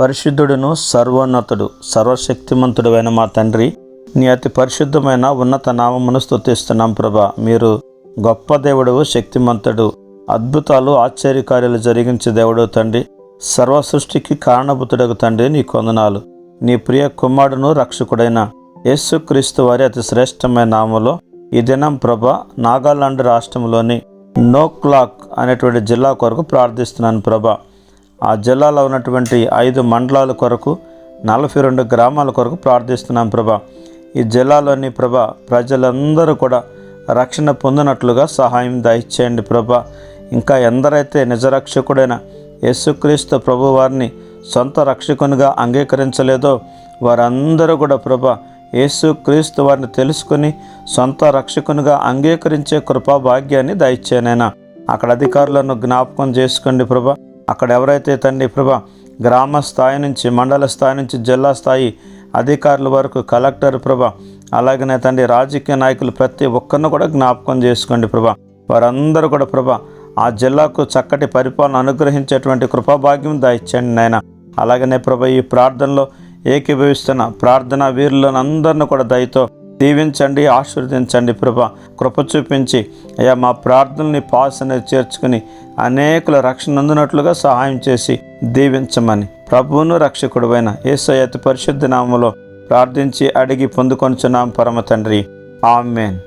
పరిశుద్ధుడును సర్వోన్నతుడు సర్వశక్తిమంతుడువైన మా తండ్రి. నీ అతి పరిశుద్ధమైన ఉన్నత నామమును స్తుతిస్తున్నాం ప్రభా. మీరు గొప్ప దేవుడు శక్తిమంతుడు అద్భుతాలు ఆశ్చర్యకార్యాలు జరిగించే దేవుడు తండ్రి. సర్వ సృష్టికి కారణభూతుడకు తండ్రి నీ కొందనాలు నీ ప్రియ కుమారుడును రక్షకుడైన యేసుక్రీస్తు వారి అతి శ్రేష్టమైన నామలో ఈ దినం ప్రభ నాగాలాండ్ రాష్ట్రంలోని నోక్లాక్ అనేటువంటి జిల్లా కొరకు ప్రార్థిస్తున్నాను ప్రభా. ఆ జిల్లాలో ఉన్నటువంటి ఐదు మండలాల కొరకు నలభై రెండు గ్రామాల కొరకు ప్రార్థిస్తున్నాం ప్రభా. ఈ జిల్లాలోని ప్రభా ప్రజలందరూ కూడా రక్షణ పొందినట్లుగా సహాయం దయచేయండి ప్రభా. ఇంకా ఎందరైతే నిజరక్షకుడైన యేసుక్రీస్తు ప్రభు వారిని సొంత రక్షకునిగా అంగీకరించలేదో వారందరూ కూడా ప్రభా యేసుక్రీస్తు వారిని తెలుసుకుని సొంత రక్షకునిగా అంగీకరించే కృపా భాగ్యాన్ని దయచేనైనా అక్కడ అధికారులను జ్ఞాపకం చేసుకోండి ప్రభా. అక్కడ ఎవరైతే తండ్రి ప్రభా గ్రామ స్థాయి నుంచి మండల స్థాయి నుంచి జిల్లా స్థాయి అధికారుల వరకు కలెక్టర్ ప్రభా అలాగనే తండ్రి రాజకీయ నాయకులు ప్రతి ఒక్కరిని కూడా జ్ఞాపకం చేసుకోండి ప్రభా. వారందరూ కూడా ప్రభా ఆ జిల్లాకు చక్కటి పరిపాలన అనుగ్రహించేటువంటి కృపాభాగ్యం దాయిచ్చండి నాయన. అలాగనే ప్రభా ఈ ప్రార్థనలో ఏకీభవిస్తున్న ప్రార్థన వీరులను అందరిని కూడా దయతో దీవించండి ఆశీర్వదించండి ప్రభ. కృప చూపించి అయ్యా మా ప్రార్థనల్ని పాస్ అనేది చేర్చుకుని అనేకుల రక్షణ అందునట్లుగా సహాయం చేసి దీవించమని ప్రభువును రక్షకుడువైన యేసయ్య అతి పరిశుద్ధ నామంలో ప్రార్థించి అడిగి పొందుకొనిచున్నాం పరమ తండ్రి. ఆమెన్.